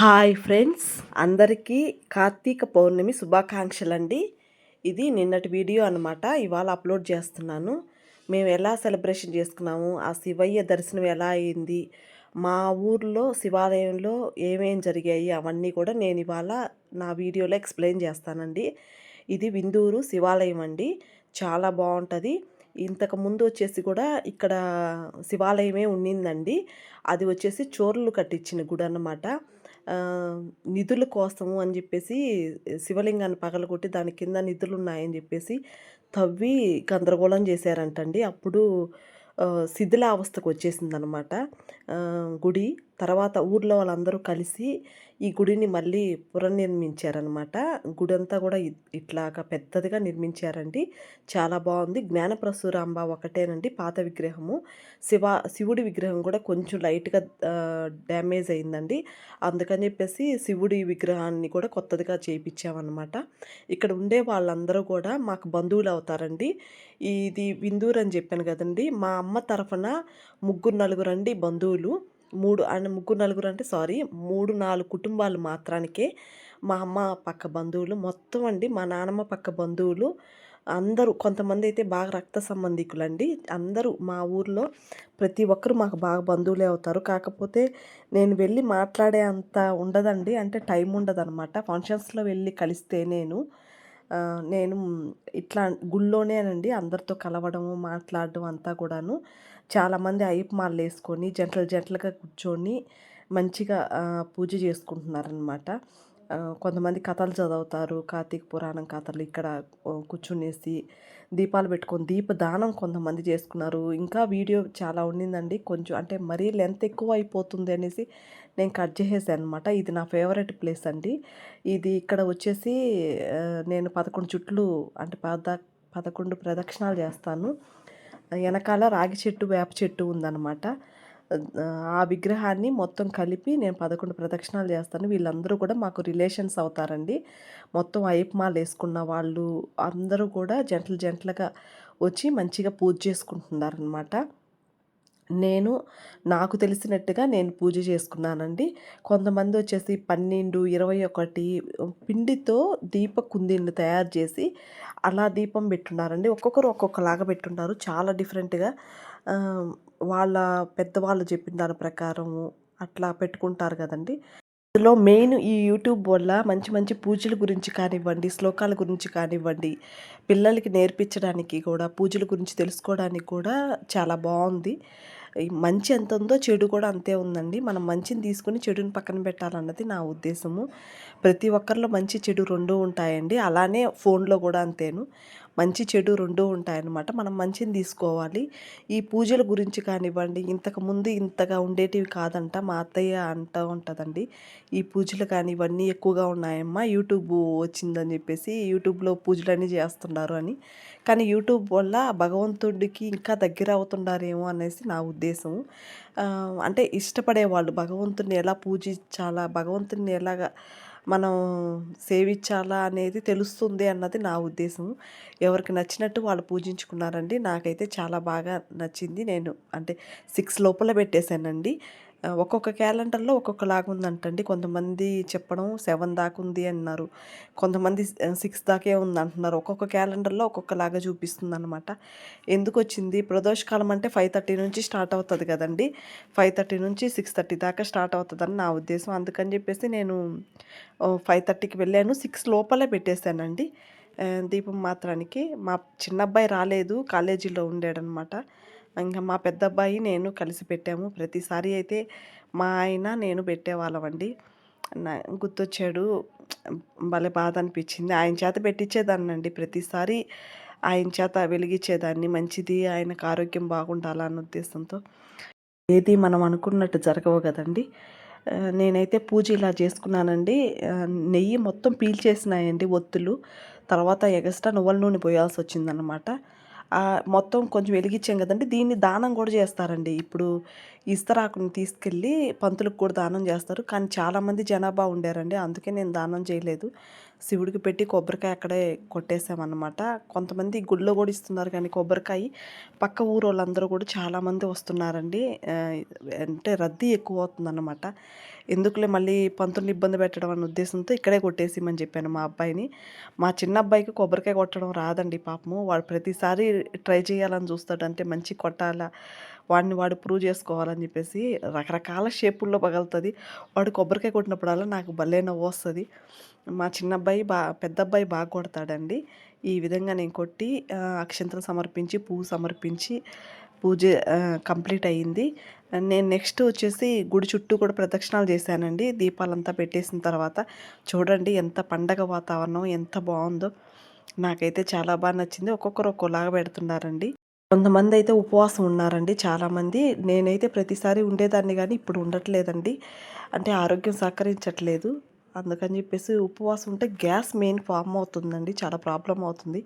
Hi friends అందరికీ కార్తీక పౌర్ణమి శుభాకాంక్షలండి. ఇది నిన్నటి వీడియో అనమాట ఇవాళ అప్లోడ్ చేస్తున్నాను. మేము ఎలా సెలబ్రేషన్ చేసుకున్నాము ఆ శివయ్య దర్శనం ఎలా అయింది మా ఊర్లో శివాలయంలో ఏమేం జరిగాయి అవన్నీ కూడా నేను ఇవాళ నా వీడియోలో ఎక్స్ప్లెయిన్ చేస్తానండి. ఇది విందూరు శివాలయం అండి చాలా బాగుంటుంది. ఇంతకు ముందు వచ్చేసి కూడా ఇక్కడ శివాలయమే ఉండిందండి. అది వచ్చేసి చోర్లు కట్టించిన గుడి అన్నమాట నిధుల కోసము అని చెప్పేసి శివలింగాన్ని పగలగొట్టి దాని కింద నిధులు ఉన్నాయని చెప్పేసి తవ్వి గందరగోళం చేశారంటండి. అప్పుడు శిథిలావస్థకు వచ్చేసిందనమాట గుడి. తర్వాత ఊర్లో వాళ్ళందరూ కలిసి ఈ గుడిని మళ్ళీ పునర్నిర్మించారనమాట గుడి అంతా కూడా ఇట్లాగా పెద్దదిగా నిర్మించారండి. చాలా బాగుంది. జ్ఞానప్రసూరాంబ ఒకటేనండి పాత విగ్రహము. శివ శివుడి విగ్రహం కూడా కొంచెం లైట్గా డ్యామేజ్ అయిందండి. అందుకని చెప్పేసి శివుడి విగ్రహాన్ని కూడా కొత్తదిగా చేయించామన్నమాట ఇక్కడ ఉండే వాళ్ళందరూ కూడా మాకు బంధువులు అవుతారండి. ఇది విందూరు అని చెప్పాను కదండి. మా అమ్మ తరఫున ముగ్గురు నలుగురు అండి బంధువులు. మూడు అండ్ ముగ్గురు నలుగురు అంటే సారీ మూడు నాలుగు కుటుంబాలు మాత్రానికే మా అమ్మ పక్క బంధువులు మొత్తం అండి మా నానమ్మ పక్క బంధువులు అందరూ కొంతమంది అయితే బాగా రక్త సంబంధికులండి. అందరూ మా ఊర్లో ప్రతి ఒక్కరు మాకు బాగా బంధువులే అవుతారు. కాకపోతే నేను వెళ్ళి మాట్లాడే అంత ఉండదండి. అంటే టైం ఉండదన్నమాట. ఫంక్షన్స్లో వెళ్ళి కలిస్తే నేను నేను ఇట్లా గుళ్ళోనేనండి అందరితో కలవడము మాట్లాడడం అంతా కూడాను. చాలామంది అయ్యప్ప మాలలు వేసుకొని జంటలు జంటలుగా కూర్చొని మంచిగా పూజ చేసుకుంటున్నారనమాట కొంతమంది కథలు చదువుతారు. కార్తీక పురాణం కథలు ఇక్కడ కూర్చునేసి దీపాలు పెట్టుకొని దీపదానం కొంతమంది చేసుకున్నారు. ఇంకా వీడియో చాలా ఉండిందండి. కొంచెం అంటే మరీ లెంత్ ఎక్కువ అయిపోతుంది అనేసి నేను కట్ చేసేసాను అనమాట ఇది నా ఫేవరెట్ ప్లేస్ అండి. ఇది ఇక్కడ వచ్చేసి నేను పదకొండు చుట్లు అంటే పద పదకొండు ప్రదక్షిణాలు చేస్తాను. వెనకాల రాగి చెట్టు వేప చెట్టు ఉందన్నమాట. ఆ, విగ్రహాన్ని మొత్తం కలిపి నేను పదకొండు ప్రదక్షిణాలు చేస్తాను. వీళ్ళందరూ కూడా మాకు రిలేషన్స్ అవుతారండి. మొత్తం అయ్యప్పమాలు వేసుకున్న వాళ్ళు అందరూ కూడా జంటలు జంటలుగా వచ్చి మంచిగా పూజ చేసుకుంటున్నారనమాట నేను నాకు తెలిసినట్టుగా నేను పూజ చేసుకున్నానండి. కొంతమంది వచ్చేసి పన్నెండు ఇరవై ఒకటి పిండితో దీప కుందీళ్ళు తయారు చేసి అలా దీపం పెట్టున్నారండి. ఒక్కొక్కరు ఒక్కొక్కలాగా పెట్టున్నారు. చాలా డిఫరెంట్గా వాళ్ళ పెద్దవాళ్ళు చెప్పిన దాని ప్రకారము అట్లా పెట్టుకుంటారు కదండి. ఇందులో మెయిన్ ఈ యూట్యూబ్ వల్ల మంచి మంచి పూజల గురించి కానివ్వండి శ్లోకాల గురించి కానివ్వండి పిల్లలకి నేర్పించడానికి కూడా పూజల గురించి తెలుసుకోవడానికి కూడా చాలా బాగుంది. మంచి ఎంత ఉందో చెడు కూడా అంతే ఉందండి. మనం మంచిని తీసుకుని చెడుని పక్కన పెట్టాలన్నది నా ఉద్దేశము. ప్రతి ఒక్కరిలో మంచి చెడు రెండు ఉంటాయండి. అలానే ఫోన్లో కూడా అంతేను. మంచి చెడు రెండూ ఉంటాయన్నమాట. మనం మంచిని తీసుకోవాలి. ఈ పూజల గురించి కానివ్వండి ఇంతకు ముందు ఇంతగా ఉండేటివి కాదంట మా అత్తయ్య అంటూ ఉంటుందండి. ఈ పూజలు కానీ ఇవన్నీ ఎక్కువగా ఉన్నాయమ్మా. యూట్యూబ్ వచ్చిందని చెప్పేసి యూట్యూబ్లో పూజలన్నీ చేస్తున్నారు అని. కానీ యూట్యూబ్ వల్ల భగవంతుడికి ఇంకా దగ్గర అవుతున్నారేమో అనేసి నా ఉద్దేశం. అంటే ఇష్టపడేవాళ్ళు భగవంతుని ఎలా పూజించాలా భగవంతుని ఎలాగా మనం సేవించాలా అనేది తెలుస్తుంది అన్నది నా ఉద్దేశం. ఎవరికి నచ్చినట్టు వాళ్ళు పూజించుకున్నారండి. నాకైతే చాలా బాగా నచ్చింది. నేను అంటే సిక్స్ లోపల పెట్టేశానండి. ఒక్కొక్క క్యాలెండర్లో ఒక్కొక్కలాగా ఉందంటండి కొంతమంది చెప్పడం సెవెన్ దాకా ఉంది అన్నారు. కొంతమంది సిక్స్ దాకే ఉంది అంటున్నారు ఒక్కొక్క క్యాలెండర్లో ఒక్కొక్కలాగా చూపిస్తుంది అనమాట ఎందుకు వచ్చింది ప్రదోషకాలం అంటే ఫైవ్ థర్టీ నుంచి స్టార్ట్ అవుతుంది కదండి. ఫైవ్ థర్టీ నుంచి సిక్స్ థర్టీ దాకా స్టార్ట్ అవుతుందని నా ఉద్దేశం. అందుకని చెప్పేసి నేను ఫైవ్ థర్టీకి వెళ్ళాను. సిక్స్ లోపలే పెట్టేశానండి. దీపం మాత్రానికి. మా చిన్న అబ్బాయి రాలేదు. కాలేజీలో ఉండేడనమాట ఇంకా మా పెద్ద అబ్బాయి నేను కలిసి పెట్టాము. ప్రతిసారి అయితే మా ఆయన నేను పెట్టేవాళ్ళమండి. నా గుర్తొచ్చాడు. భలే బాధ అనిపించింది ఆయన చేత పెట్టించేదాన్నండి ప్రతిసారి. ఆయన చేత వెలిగించేదాన్ని మంచిది ఆయనకు ఆరోగ్యం బాగుండాలన్న ఉద్దేశంతో. ఏది మనం అనుకున్నట్టు జరగవు కదండి. నేనైతే పూజ ఇలా చేసుకున్నానండి. నెయ్యి మొత్తం పీల్చేసినాయండి ఒత్తులు. తర్వాత ఎగస్ట్రా నువ్వుల నూనె పోయాల్సి వచ్చిందనమాట మొత్తం కొంచెం వెలిగించాం కదండి. దీన్ని దానం కూడా చేస్తారండి. ఇప్పుడు ఇస్తరాకుని తీసుకెళ్ళి పంతులకు కూడా దానం చేస్తారు. కానీ చాలామంది జనాభా ఉండారండి. అందుకే నేను దానం చేయలేదు. శివుడికి పెట్టి కొబ్బరికాయ అక్కడే కొట్టేసామన్నమాట కొంతమంది గుళ్ళో కూడా ఇస్తున్నారు కానీ కొబ్బరికాయ. పక్క ఊరు వాళ్ళందరూ కూడా చాలామంది వస్తున్నారండి. అంటే రద్దీ ఎక్కువ అవుతుందన్నమాట. ఎందుకులే మళ్ళీ పంతుల్ని ఇబ్బంది పెట్టడం అన్న ఉద్దేశంతో ఇక్కడే కొట్టేసిమని చెప్పాను మా అబ్బాయిని. మా చిన్న అబ్బాయికి కొబ్బరికాయ కొట్టడం రాదండి పాపము. వాడు ప్రతిసారి ట్రై చేయాలని చూస్తాడు అంటే మంచి కొట్టాలా వాడిని వాడు ప్రూవ్ చేసుకోవాలని చెప్పేసి రకరకాల షేపుల్లో పగలుతుంది. వాడు కొబ్బరికాయ కొట్టినప్పుడల్లా నాకు భలే నవ్వు వస్తుంది. మా చిన్న అబ్బాయి బా పెద్ద అబ్బాయి బాగా కొడతాడండి. ఈ విధంగా నేను కొట్టి అక్షంతలు సమర్పించి పువ్వు సమర్పించి పూజ కంప్లీట్ అయ్యింది. నేను నెక్స్ట్ వచ్చేసి గుడి చుట్టూ కూడా ప్రదక్షిణాలు చేశానండి. దీపాలంతా పెట్టేసిన తర్వాత చూడండి ఎంత పండగ వాతావరణం ఎంత బాగుందో. నాకైతే చాలా బాగా నచ్చింది. ఒక్కొక్కరు ఒక్కోలాగా పెడుతున్నారండి. కొంతమంది అయితే ఉపవాసం ఉన్నారండి చాలామంది. నేనైతే ప్రతిసారి ఉండేదాన్ని కానీ ఇప్పుడు ఉండట్లేదండి. అంటే ఆరోగ్యం సహకరించట్లేదు. అందుకని చెప్పేసి ఉపవాసం ఉంటే గ్యాస్ మెయిన్ ఫామ్ అవుతుందండి. చాలా ప్రాబ్లం అవుతుంది.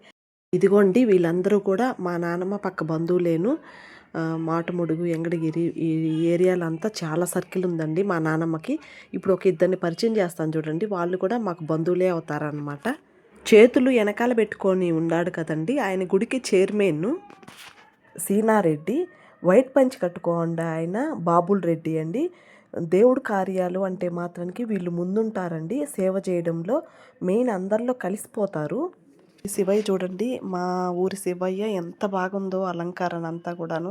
ఇదిగోండి వీళ్ళందరూ కూడా మా నాన్నమ్మ పక్క బంధువులేను మాటముడుగు మాటుముడుగు ఎంగడగిరి ఈ ఏరియాలో అంతా చాలా సర్కిల్ ఉందండి మా నాన్నమ్మకి ఇప్పుడు ఒక ఇద్దరిని పరిచయం చేస్తాను చూడండి వాళ్ళు కూడా మాకు బంధువులే అవుతారనమాట చేతులు వెనకాల పెట్టుకొని ఉన్నాడు కదండి ఆయన గుడికి చైర్మన్ సీనారెడ్డి వైట్ పంచి కట్టుకోండి ఆయన బాబుల్ రెడ్డి అండి. దేవుడు కార్యాలు అంటే మాత్రానికి వీళ్ళు ముందుంటారండి సేవ చేయడంలో మెయిన్ అందరిలో కలిసిపోతారు. శివయ్య చూడండి మా ఊరి శివయ్య ఎంత బాగుందో అలంకారణ అంతా కూడాను.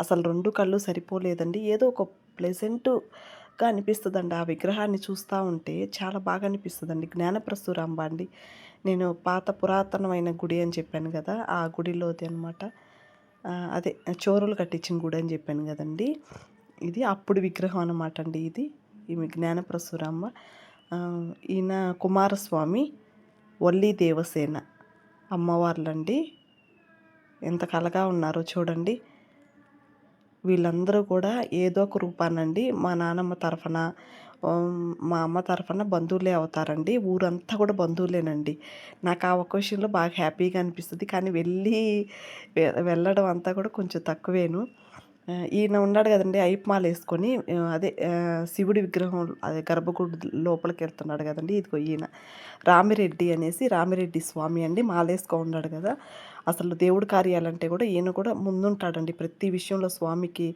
అసలు రెండు కళ్ళు సరిపోలేదండి. ఏదో ఒక ప్లెజెంట్గా అనిపిస్తుందండి. ఆ విగ్రహాన్ని చూస్తూ ఉంటే చాలా బాగా అనిపిస్తుందండి. జ్ఞానప్రస్తురాంబ అండి. నేను పాత పురాతనమైన గుడి అని చెప్పాను కదా ఆ గుడిలోది అనమాట అదే చోరులు కట్టించిన గుడి అని చెప్పాను కదండి. ఇది అప్పుడు విగ్రహం అనమాట అండి ఇది. ఈమె జ్ఞానప్రసురమ్మ ఈయన కుమారస్వామి వల్లి దేవసేన అమ్మవార్లండి. ఎంత కలగా ఉన్నారో చూడండి. వీళ్ళందరూ కూడా ఏదో ఒక రూపానండి. మా నానమ్మ తరఫున మా అమ్మ తరఫున బంధువులే అవుతారండి. ఊరంతా కూడా బంధువులేనండి. నాకు ఆ ఒక్క బాగా హ్యాపీగా అనిపిస్తుంది. కానీ వెళ్ళి వెళ్ళడం అంతా కూడా కొంచెం తక్కువేను. ఈయన ఉన్నాడు కదండి ఐప్మాల వేసుకొని అదే శివుడి విగ్రహం అదే గర్భగుడి లోపలికి వెళ్తున్నాడు కదండి ఇదిగో ఈయన. రామిరెడ్డి అనేసి రామిరెడ్డి స్వామి అండి మాలేసుకో ఉన్నాడు కదా. అసలు దేవుడి కార్యాలంటే కూడా ఈయన కూడా ముందుంటాడండి. ప్రతి విషయంలో స్వామికి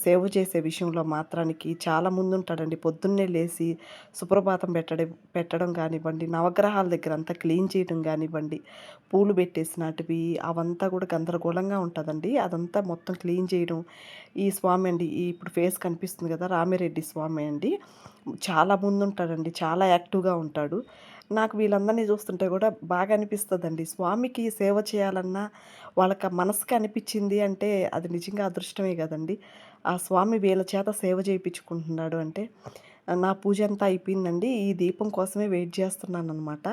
సేవ చేసే విషయంలో మాత్రానికి చాలా ముందుంటాడండి. పొద్దున్నే లేచి సుప్రభాతం పెట్టడం పెట్టడం కానివ్వండి నవగ్రహాల దగ్గర అంతా క్లీన్ చేయడం కానివ్వండి పూలు పెట్టేసినటివి అవంతా కూడా గందరగోళంగా ఉంటుందండి. అదంతా మొత్తం క్లీన్ చేయడం. ఈ స్వామి అండి ఈ ఇప్పుడు ఫేస్ కనిపిస్తుంది కదా రామిరెడ్డి స్వామి అండి. చాలా ముందుంటాడండి చాలా యాక్టివ్గా ఉంటాడు. నాకు వీళ్ళందరినీ చూస్తుంటే కూడా బాగా అనిపిస్తుందండి. స్వామికి సేవ చేయాలన్నా వాళ్ళకి మనసుకి అనిపించింది అంటే అది నిజంగా అదృష్టమే కదండి. ఆ స్వామి వీళ్ళ చేత సేవ చేయించుకుంటున్నాడు అంటే నా పూజ అంతా అయిపోయిందండి. ఈ దీపం కోసమే వెయిట్ చేస్తున్నాను అనమాట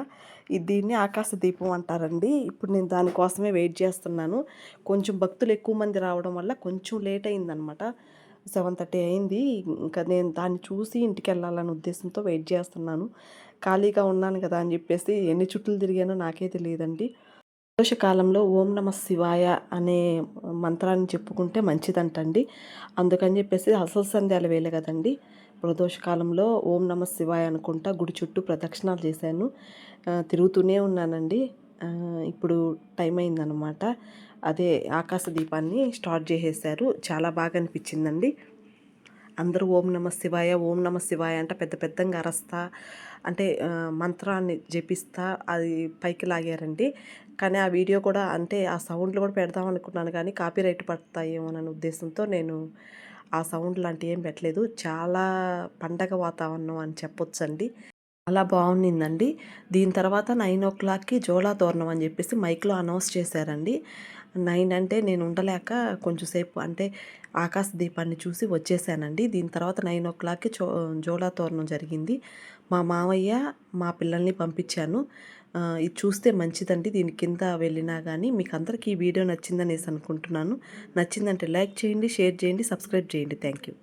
దీన్ని ఆకాశ దీపం అంటారండి. ఇప్పుడు నేను దానికోసమే వెయిట్ చేస్తున్నాను. కొంచెం భక్తులు ఎక్కువ మంది రావడం వల్ల కొంచెం లేట్ అయిందనమాట సెవెన్ థర్టీ అయింది. ఇంకా నేను దాన్ని చూసి ఇంటికి వెళ్ళాలనే ఉద్దేశంతో వెయిట్ చేస్తున్నాను. ఖాళీగా ఉన్నాను కదా అని చెప్పేసి ఎన్ని చుట్లు తిరిగానో నాకే తెలియదండి. ప్రదోషకాలంలో ఓం నమ శివాయ అనే మంత్రాన్ని చెప్పుకుంటే మంచిదంటండి. అందుకని చెప్పేసి అసలు సంధ్యాల వేళ కదండి. ప్రదోషకాలంలో ఓం నమ శివాయ అనుకుంటా గుడి చుట్టూ ప్రదక్షిణాలు చేశాను. తిరుగుతూనే ఉన్నానండి. ఇప్పుడు టైం అయిందనమాట అదే ఆకాశ దీపాన్ని స్టార్ట్ చేసేసారు చాలా బాగా అనిపించిందండి. అందరూ ఓం నమ శివాయ ఓం నమ శివాయ అంటే పెద్ద పెద్దగా అరస్తా అంటే మంత్రాన్ని జపిస్తా అది పైకి లాగారండి. కానీ ఆ వీడియో కూడా అంటే ఆ సౌండ్లు కూడా పెడదాం అనుకున్నాను కానీ కాపీ రైట్ పడతాయేమోననే ఉద్దేశంతో నేను ఆ సౌండ్ లాంటివి ఏం పెట్టలేదు. చాలా పండగ వాతావరణం అని చెప్పొచ్చండి. అలా బాగుండిందండి దీని తర్వాత నైన్ ఓ క్లాక్కి జోలా తోరణం అని చెప్పేసి మైక్లో అనౌన్స్ చేశారండి. నైన్ అంటే నేను ఉండలేక కొంచెంసేపు అంటే ఆకాశ దీపాన్ని చూసి వచ్చేసానండి. దీని తర్వాత నైన్ ఓ క్లాక్కి చో జోలా తోరణం జరిగింది. మా మావయ్య మా పిల్లల్ని పంపించాను. ఇది చూస్తే మంచిదండి. దీని కింద వెళ్ళినా కానీ మీకు అందరికీ ఈ వీడియో నచ్చిందనేసి అనుకుంటున్నాను. నచ్చిందంటే లైక్ చేయండి షేర్ చేయండి సబ్స్క్రైబ్ చేయండి. Thank you